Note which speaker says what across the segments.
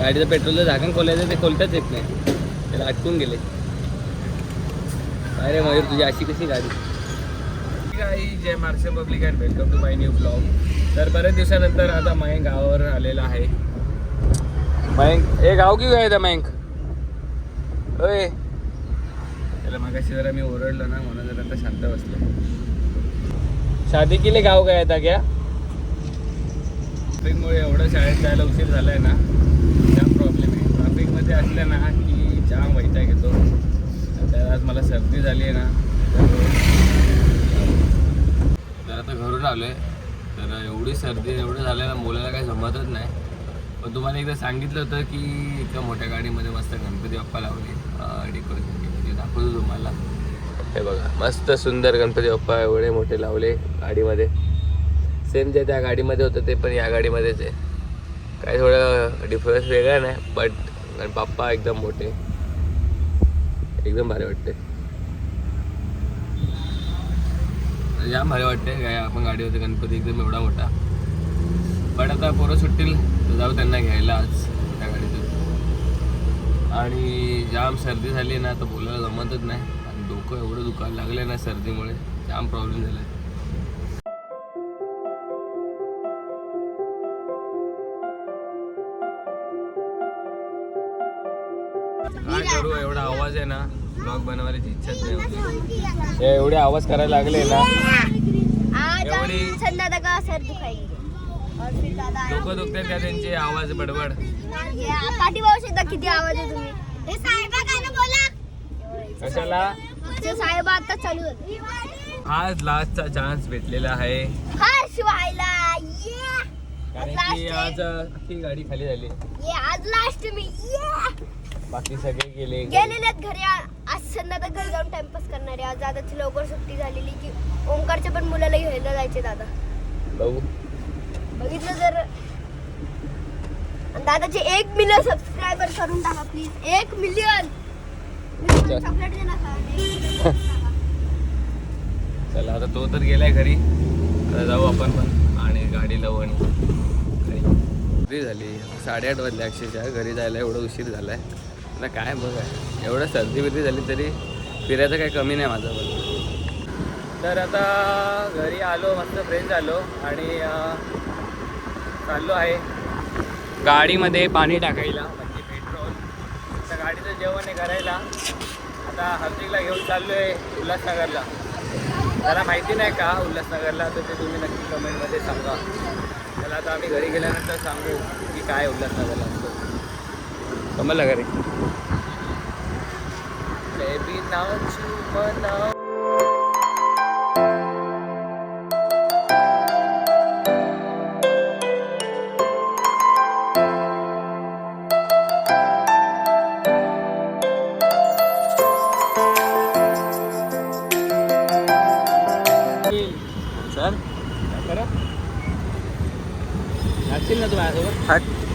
Speaker 1: गाडीचं पेट्रोलचं झाकण खोलायचं ते खोलताच येत नाही. त्याला अटकून गेले. अरे मयूर तुझी अशी कशी गाडी? काही जय Maharashtra public and welcome to my new blog तर बऱ्याच दिवसानंतर आता मयंक गावावर आलेला आहे. मयंक ए गाव की काय मयंक? ओय. त्याला मागाशी जरा मी ओरडलो ना म्हणून जरा आता शांत बसलो. शादी केले गाव काय आता क्या? ट्रॅफिकमुळे एवढं शाळेत जायला उशीर झाला आहे ना जाम प्रॉब्लेम आहे. ट्रॅफिकमध्ये असलं ना की जाम वैता घेतो तर आज मला सर्दी झाली आहे ना तर आता घरून आलो आहे तर एवढी सर्दी एवढं झालं ना बोलायला काही जमतच नाही. पण तुम्हाला एकदा सांगितलं होतं की एका मोठ्या गाडीमध्ये मस्त गणपती बाप्पा लावले डेकोरेशन केली. दाखवतो तुम्हाला. हे बघा मस्त सुंदर गणपती बाप्पा एवढे मोठे लावले गाडीमध्ये. सेम जे त्या गाडीमध्ये होतं ते पण या गाडीमध्येच आहे. काही थोडं डिफरन्स वेगळा नाही बट पण बाप्पा एकदम मोठे. एकदम भारी वाटते जाम भारी वाटते काय आपण गाडी होते गणपती एकदम एवढा मोठा. पण आता पोरं सुटतील तर जाऊ त्यांना घ्यायला आज त्या गाडीतून. आणि जाम सर्दी झाली ना तर बोलायला जमतच नाही. आणि डोकं एवढं दुखायला लागलं ना सर्दीमुळे जाम प्रॉब्लेम झाला आहे करू एवढा आवाज आहे ना ब्लॉग बनवायची इच्छाच नाही. हे एवढे आवाज करायला लागले ना.
Speaker 2: आज
Speaker 1: एवढी-
Speaker 2: का.
Speaker 1: डोकं दुखते त्या त्यांचे आवाज बडबड.
Speaker 2: ये पाठी पाहू शकता किती आवाज आहे तुम्ही? हे
Speaker 1: कशाला?
Speaker 2: ते साहेब आता चालू
Speaker 1: आज लास्टचा चान्स भेटलेला आहे.
Speaker 2: हर्ष व्हायला ये
Speaker 1: कारण की. आज अख्खी गाडी खाली झाली.
Speaker 2: ये आज लास्ट मी ये
Speaker 1: बाकी सगळे गेले
Speaker 2: गेलेलेत घरी. आ- आज संध्या घरी जाऊन टाइमपास करणार. आहे आज दादाची लवकर सुट्टी झालेली की ओंकारच्या पण मुलाला घ्यायला जायचे दादा.
Speaker 1: बघू.
Speaker 2: बघितलं जर. आणि दादाचे एक मिलियन सबस्क्रायबर करून टाका प्लीज एक मिलियन. चॉकलेट.
Speaker 1: चला. आता तो तर गेलाय घरी. आता जाऊ आपण पण. आणि गाडी लावू आणि घरी. घरी झाली. साडेआठ वाजले अक्षरशः. घरी जायला एवढं उशीर झालाय. आता काय बघा एवढं सर्दी बिर्दी झाली तरी फिरायचं काही कमी नाही माझं पण. तर आता घरी आलो मस्त फ्रेश झालो आणि चाललो आहे गाडीमध्ये पाणी टाकायला म्हणजे पेट्रोल. आता गाडीचं जेवण आहे करायला. आता हार्दिकला घेऊन चाललो आहे उल्हासनगरला. त्याला माहिती नाही का उल्हासनगरला तर ते तुम्ही नक्की कमेंटमध्ये सांगा. त्याला आता आम्ही घरी गेल्यानंतर सांगू की काय उल्हासनगरला असतो. घरी Baby, now you know. Sir काय करा? लागशील ना तू माझ्यासोबत?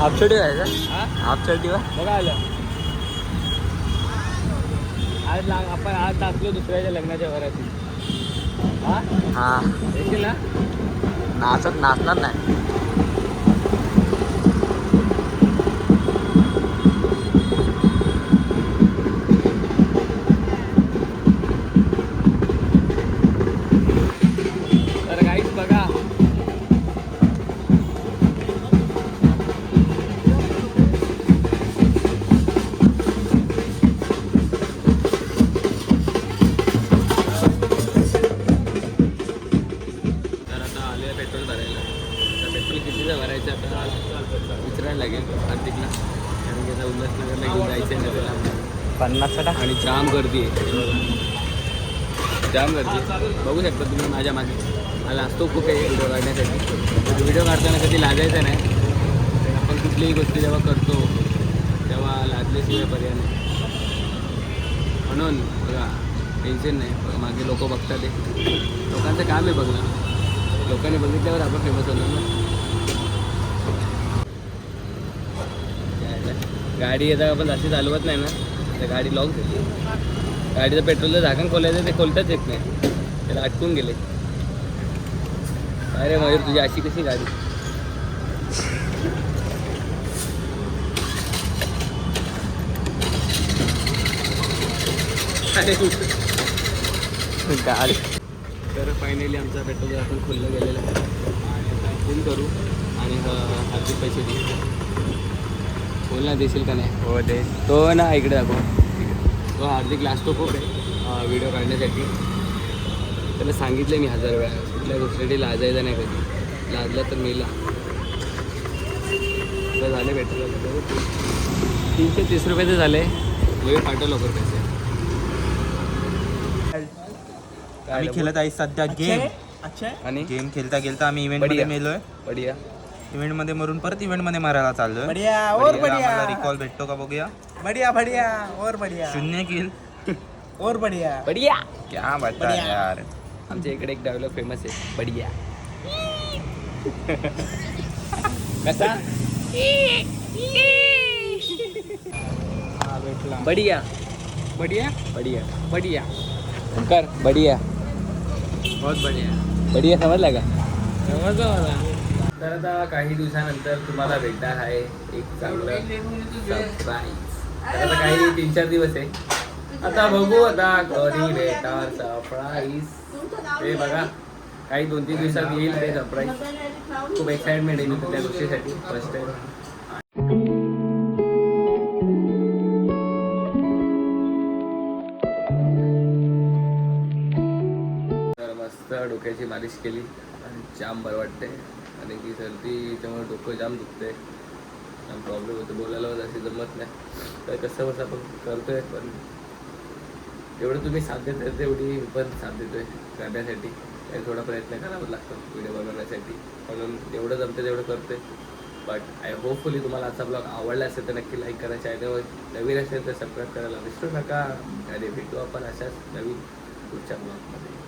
Speaker 3: हाफ शर्ट आहे का?
Speaker 1: हा?
Speaker 3: हाफ शर्ट वा
Speaker 1: बघा आलं. आज लाग आपण आज टाकलो दुसऱ्याच्या लग्नाच्या घराची हा?
Speaker 3: हा.
Speaker 1: येशील ना?
Speaker 3: नाचत नाचणार नाही. पन्नास टा
Speaker 1: आणि जाम गर्दी आहे. जाम गर्दी बघू शकता तुम्ही माझ्या मागे. मला असतो खूप आहे व्हिडिओ काढण्यासाठी. व्हिडिओ काढताना कधी लाजायचं नाही. आपण कुठलीही गोष्टी जेव्हा करतो तेव्हा लाजल्याशिवाय पर्याय नाही. म्हणून बघा टेन्शन नाही. मागे लोक बघतात ते लोकांचं काम आहे बघणं. लोकांनी बघितल्यावर आपण फेमस होणार ना. गाडी आता आपण जास्त चालवत नाही ना. तर गाडी लॉक झाली. गाडीचं पेट्रोलचं झाकण खोलायचं ते खोलताच येत नाही. त्याला अटकून गेले. अरे मयूर तुझी अशी कशी गाडी?
Speaker 3: गाडी
Speaker 1: तर फायनली आमचा पेट्रोल आपण खोललं गेलेलं. आहे आणि फोन करू. आणि हार्दिक पैसे देऊ. बोल ना देशील का नाही?
Speaker 3: हो दे.
Speaker 1: तो ना इकडे दाखव. तो हार्दिक लाजतो खूप आहे व्हिडिओ काढण्यासाठी. त्याला सांगितलं मी हजार वेळा कुठल्या गोष्टीसाठी लाजायचं नाही कधी. लाजला तर मेला. झाले पेट्रोल तीनशे तीस रुपयाचे झाले. वेळ पाठव लवकर पैसे.
Speaker 3: आम्ही खेळत आहे सध्या गेम
Speaker 1: आणि?
Speaker 3: गेम खेळता खेळता आम्ही
Speaker 1: इव्हेंटमध्ये.
Speaker 3: मेलोय.
Speaker 1: बढिया.
Speaker 3: इव्हेंटमध्ये मरून परत इव्हेंटमध्ये मारायला चाललोय.
Speaker 4: बढ़िया और बढ़िया.
Speaker 3: रिकॉल भेटतो का बघूया.
Speaker 4: बढ़िया बढ़िया और बढ़िया.
Speaker 3: शून्य किल
Speaker 4: और बढ़िया.
Speaker 1: बढिया.
Speaker 3: क्या बता. यार.
Speaker 1: आमच्या इकडे एक डायलॉग फेमस आहे. बढिया. कसा?
Speaker 4: भेटला.
Speaker 1: बढिया.
Speaker 4: बढ़िया?
Speaker 1: बढिया. बढिया. ओंकार बढिया.
Speaker 4: बहुत बढ़िया.
Speaker 1: बढिया समजला का?
Speaker 4: समझ मला.
Speaker 1: तर आता काही दिवसानंतर तुम्हाला भेटणार आहे एक चांगलं सरप्राईज तर आता काही तीन चार दिवस आहे. आता बघू आता कधी भेटणार सरप्राईज हे बघा काही दोन तीन दिवसात येईल ते सरप्राईज खूप एक्साइटमेंट आहे मी त्या गोष्टीसाठी. फर्स्ट टाइम तर मस्त डोक्याची मालिश केली आणि जाम बरं वाटते आणि की सर्दी त्यामुळे डोकं जाम दुखते जाम प्रॉब्लेम होतो. बोलायला अशी जमत नाही. तर कसं कसं आपण करतोय पण एवढं तुम्ही साथ देत तेवढी मी पण साथ देतोय करण्यासाठी. काही थोडा प्रयत्न करावा लागतो व्हिडिओ बनवण्यासाठी. म्हणून जेवढं जमतं तेवढं करते बट आय होपफुली तुम्हाला आजचा ब्लॉग आवडला असेल तर नक्की लाईक करा चॅनलवर नवीन असेल तर सबस्क्राईब करायला विसरू नका. आणि भेटू आपण अशाच नवीन पुढच्या ब्लॉगमध्ये